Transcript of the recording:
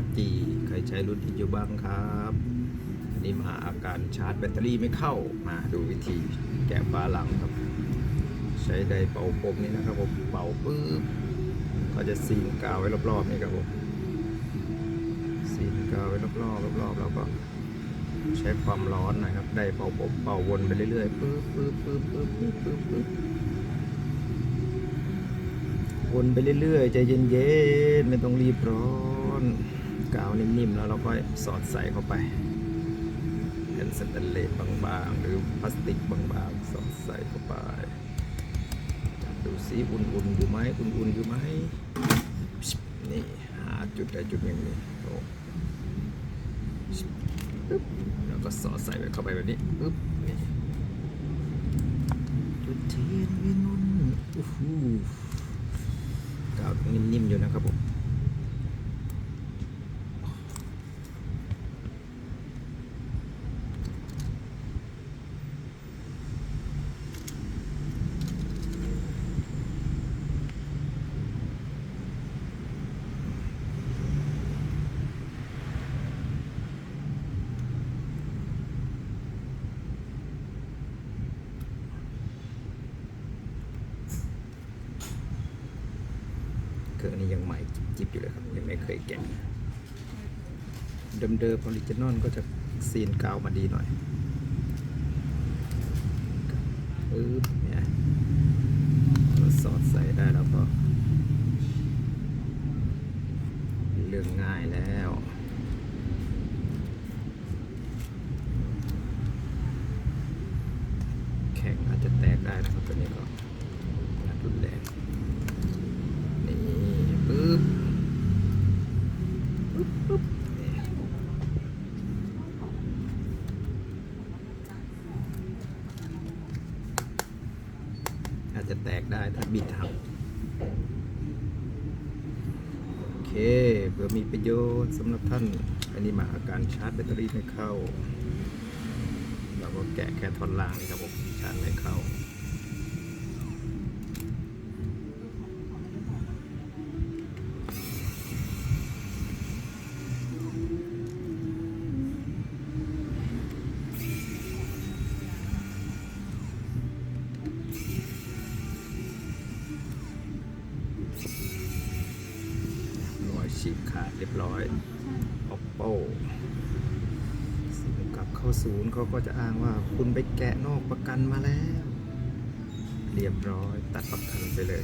5G ใครใช้รุ่นที่อยู่บ้างครับอันนี้มาอาการชาร์จแบตเตอรี่ไม่เข้ามาดูวิธีแกะฝาหลังครับ ใช้ไดเป่าผมนี่นะครับผมเป่าปุ๊บก็จะซีนกาวไว้รอบๆนี่ครับผมซีนกาวไว้รอบๆรอบๆแล้วก็ใช้ความร้อนนะครับ ได้เป่าผมเป่าวนไปเรื่อยๆปึ๊บปึ๊บปึ๊บปึ๊บปึ๊บปึ๊บปึ๊บวนไปเรื่อยๆใจเย็นๆไม่ต้องรีบร้อน นิ่มๆ แล้วเราก็สอดใส่เข้าไปเป็นสแตนเลสบางๆ หรือพลาสติกบางๆ สอดใส่เข้าไป ดูซิอุ่นๆอยู่ไหมอุ่นๆอยู่ไหมนี่หาจุดใดจุดหนึ่งนี่แล้วก็สอดใส่ไปเข้าไปแบบนี้ปึ๊บนี่จุดเทียนวินุนอู้หูกาวนิ่มๆอยู่นะครับผม เครื่องนี้ยังใหม่จิบอยู่เลยครับ ยังไม่เคยแกะเดิมๆออริจินอลก็จะซีนกาวมาดีหน่อยปึ๊บเนี่ยเราสอดใส่ได้แล้วก็เรื่องง่ายแล้วแข็งอาจจะแตกได้นะครับตัวนี้ก็นัดรุนแรง นี่ปึ๊บปึ๊บปึ๊บนี่ อาจจะแตกได้ถ้าบิดหักโอเคเพื่อมีประโยชน์สำหรับท่าน อันนี้มาอาการชาร์จแบตเตอรี่ไม่เข้า เราก็แกะแค่ท่อนล่างนี่ครับผมชาร์จไม่เข้า ฉีกขาดเรียบร้อย oppo กลับเข้าศูนย์เขาก็จะอ้างว่าคุณไปแกะนอกประกันมาแล้ว เรียบร้อยตัดประกันไปเลย